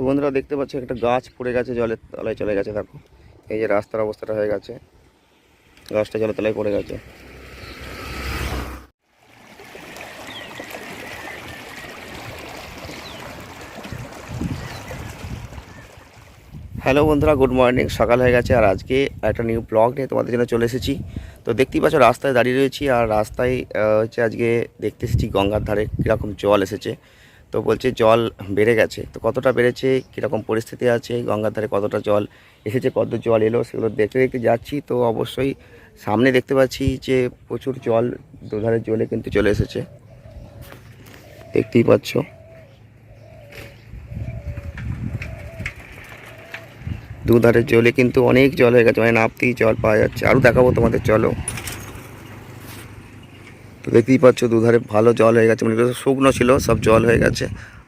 তো বন্ধুরা দেখতে পাচ্ছ, একটা গাছ পড়ে গেছে, জলের তলায় চলে গেছে, দেখো। এই যে রাস্তার অবস্থাটা হয়ে গেছে, গাছটা জলের তলায় পড়ে গেছে। হ্যালো বন্ধুরা, গুড মর্নিং, সকাল হয়ে গেছে, আর আজকে একটা নিউ ব্লগ নিয়ে তোমাদের জন্য চলে এসেছি। তো দেখতেই পাচ্ছ, রাস্তায় দাঁড়িয়ে রয়েছি, আর রাস্তায় হচ্ছে আজকে দেখতে এসেছি গঙ্গার ধারে কীরকম জল এসেছে। তো বলছে জল বেড়ে গেছে। তো কতটা বেড়েছে? কীরকম পরিস্থিতি আছে? গঙ্গার ধারে কতটা জল এসেছে? কত জল এলো? সেগুলো দেখতে দেখতে যাচ্ছি। তো অবশ্যই সামনে দেখতে পাচ্ছি যে প্রচুর জল দুধারে জলে কিন্তু চলে এসেছে। দেখতেই পাচ্ছ। দুধারের জলে কিন্তু অনেক জল হয়ে গেছে। মানে নাপতেই জল পাওয়া যাচ্ছে। আরও দেখাবো তোমাদের, চলো। তো দেখতেই পাচ্ছ দুধারে ভালো জল হয়ে গেছে। মানে শুকনো ছিল, সব জল হয়ে গেছে।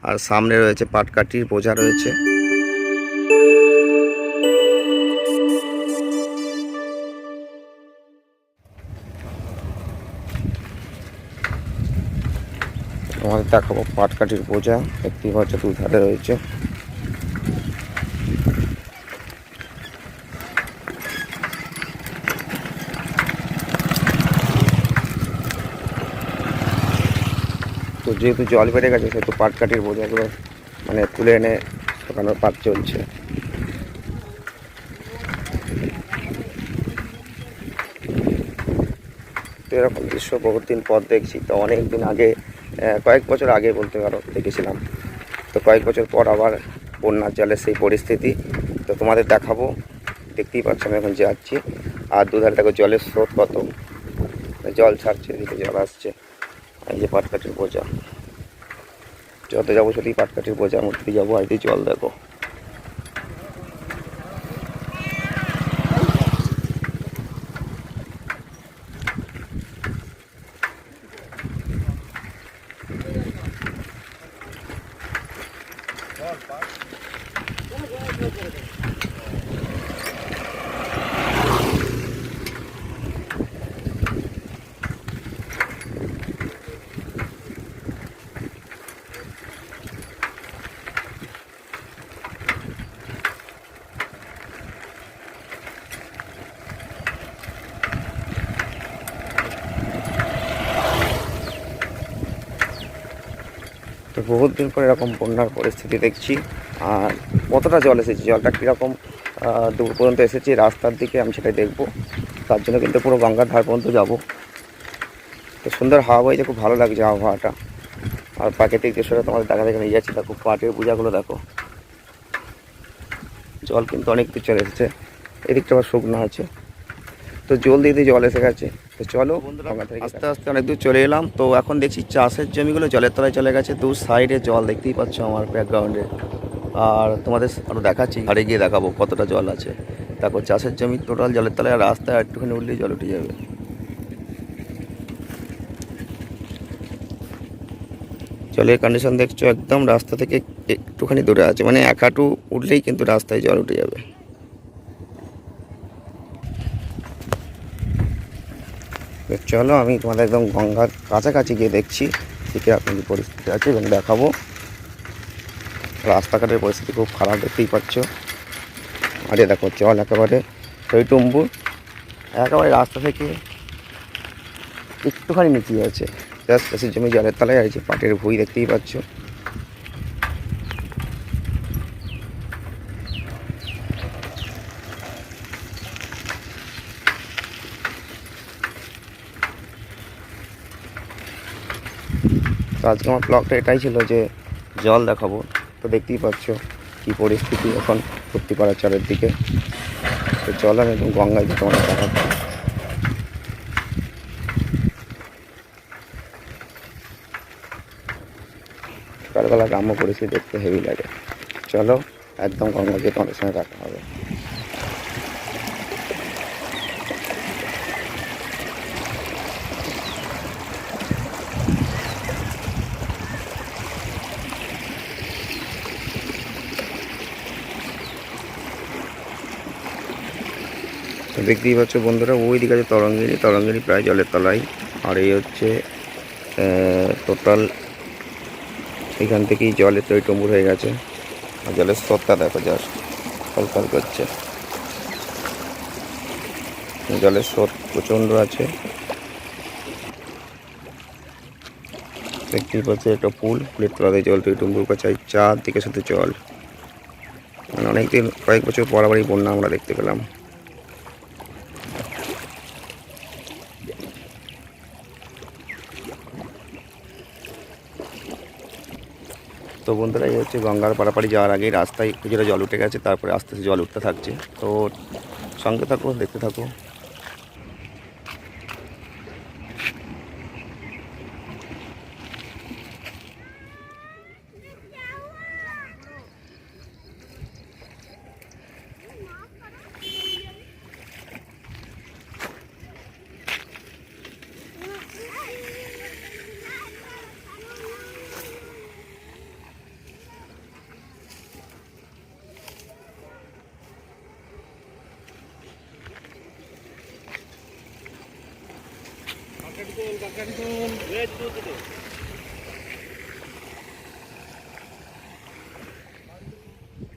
আর সামনে রয়েছে পাটকাঠির বোঝা রয়েছে। তোমাদের দেখাবো পাটকাঠির বোঝা। দেখতেই পাচ্ছ দুধারে রয়েছে। তো যেহেতু জল বেড়ে গেছে, সেহেতু পাটকাঠির বোঝাগুলো মানে তুলে এনে শুকানোর পাট চলছে। তো এরকম দৃশ্য বহুত দিন পর দেখছি। তো অনেক দিন আগে কয়েক বছর আগে বলতে পারো, দেখেছিলাম। তো কয়েক বছর পর আবার বন্যার জলের সেই পরিস্থিতি। তো তোমাদের দেখাবো, দেখতেই পাচ্ছ আমি এখন যাচ্ছি। আর দুধারে দেখো জলের স্রোত কত। জল ছাড়ছে, এদিকে জল আসছে। এই যে পাটকাঠির বোঝা। যত যাব সেটাই পাটকাঠির বোঝার মধ্যে দিয়ে যাব আর এদিকে জল দেখো বহুত দিন পর এরকম বন্যার পরিস্থিতি দেখছি। আর কতটা জল এসেছে? জলটা কীরকম দূর পর্যন্ত এসেছে? রাস্তার দিকে আমি সেটাই দেখব। তার জন্য কিন্তু পুরো গঙ্গার ধার পর্যন্ত যাব। তো সুন্দর হাওয়া বইছে খুব ভালো লাগছে আবহাওয়াটা। আর প্রাকৃতিক দৃশ্যটা তোমাদের দেখা দেখে নিয়ে যাচ্ছি। দেখো, পাটের পূজাগুলো দেখো। জল কিন্তু অনেক কিছু চলে এসেছে। এদিকটা আবার শুকনো আছে। তো জল দিয়ে জল এসে গেছে। তো চলো আস্তে আস্তে অনেক দূর চলে এলাম। তো এখন দেখছি চাষের জমিগুলো জলের তলায় চলে গেছে। দু সাইডে জল দেখতেই পাচ্ছ আমার ব্যাকগ্রাউন্ডে আর তোমাদের আরও দেখাচ্ছি আরে গিয়ে দেখাবো কতটা জল আছে। দেখো চাষের জমি টোটাল জলের তলায় আর রাস্তায় একটুখানি উঠলেই জল উঠে যাবে। জলের কন্ডিশন দেখছ একদম রাস্তা থেকে একটুখানি দূরে আছে। মানে এক হাঁটু উঠলেই কিন্তু রাস্তায় জল উঠে যাবে। তো চলো, আমি তোমাদের একদম গঙ্গার কাছাকাছি গিয়ে দেখছি ঠিক আছে কি পরিস্থিতি আছে, এবং দেখাবো। রাস্তাঘাটের পরিস্থিতি খুব খারাপ, দেখতেই পাচ্ছ। আর দেখো, জল একেবারে টইটুম্বু একেবারে রাস্তা থেকে একটুখানি নিচে আছে। জাস্ট জমি জলের তলায় আছে পাটের ভুঁই দেখতেই পাচ্ছ। তো আজকে আমার ব্লগটা এটাই ছিল যে জল দেখাবো। তো দেখতেই পাচ্ছ কি পরিস্থিতি এখন ভর্তি ভর্তিপাড়া চরের দিকে। তো জল আমি একদম গঙ্গায় দিয়ে তোমাদের দেখাচ্ছি। সকালবেলা গ্রাম্য পরিস্থিতি দেখতে হেভি লাগে। চলো একদম গঙ্গা গিয়ে তোমাদের সঙ্গে দেখা হবে। দেখতেই পাচ্ছ বন্ধুরা ওই দিকে আছে তরঙ্গিনী। তরঙ্গিনী প্রায় জলের তলায় আর এই হচ্ছে টোটাল এখান থেকেই জলের তৈটম্বুর হয়ে গেছে। আর জলের স্রোতটা দেখো জাস্ট ফলফল করছে। জলের স্রোত প্রচণ্ড আছে। দেখতেই পাচ্ছি একটা পুল, পুলের তলাতে জল তৈরি টুম্বুর কাছে চারদিকে শুধু জল। মানে অনেকদিন, কয়েক বছর আবার বন্যা আমরা দেখতে পেলাম। তো বন্ধুরা, এই হচ্ছে গঙ্গার পাড়াপাড়ি যাওয়ার আগে রাস্তায় কিছুটা জল উঠে গেছে, তারপরে আস্তে আস্তে জল উঠতে থাকছে। তো সঙ্গে থাকো, দেখতে থাকো।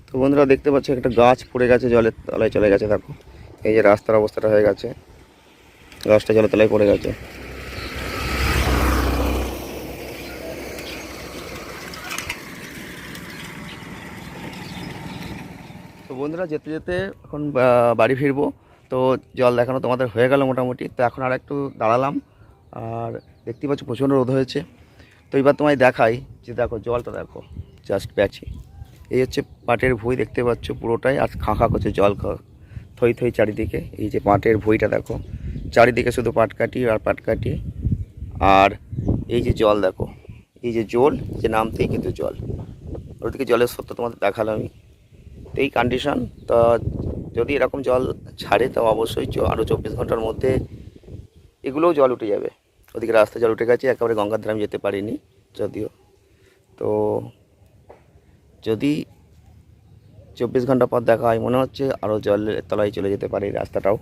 তো বন্ধুরা দেখতে পাচ্ছি, একটা গাছ পড়ে গেছে, জলের তলায় চলে গেছে, দেখো। এই যে রাস্তার অবস্থাটা হয়ে গেছে, গাছটা জলের তলায় পড়ে গেছে। তো বন্ধুরা, যেতে যেতে এখন বাড়ি ফিরবো। তো জল দেখানো তোমাদের হয়ে গেল মোটামুটি। তো এখন আর একটু দাঁড়ালাম। আর দেখতে পাচ্ছ প্রচণ্ড রোদ হয়েছে। তো এবার তোমায় দেখাই যে দেখো, জলটা দেখো জাস্ট প্যাচি। এই হচ্ছে পাটের ভুঁই, দেখতে পাচ্ছ পুরোটাই। আর খাঁ খাঁ করছে জল থই থই চারিদিকে। এই যে পাটের ভুঁইটা দেখো, চারিদিকে শুধু পাটকাঠি আর পাটকাঠি আর এই যে জল দেখো, এই যে জল, যে নামতেই কিন্তু জল। ওদিকে জলের সত্য তোমাদের দেখালাম আমি তো এই কন্ডিশন তা যদি এরকম জল ছাড়ে তো অবশ্যই আরও চব্বিশ ঘণ্টার মধ্যে এগুলোও জল উঠে যাবে। ওদিকে রাস্তা জল উঠে গেছে, একেবারে গঙ্গার ধারে যেতে পারিনি যদিও। তো যদি চব্বিশ ঘণ্টা পর দেখা হয় মনে হচ্ছে আরও জলের তলায় চলে যেতে পারে রাস্তাটাও।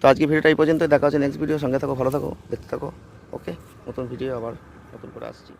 তো আজকে ভিডিওটা এই পর্যন্ত দেখা হচ্ছে নেক্সট ভিডিও সঙ্গে থাকো, ভালো থাকো, দেখতে থাকো। ওকে নতুন ভিডিও আবার নতুন করে আসছি।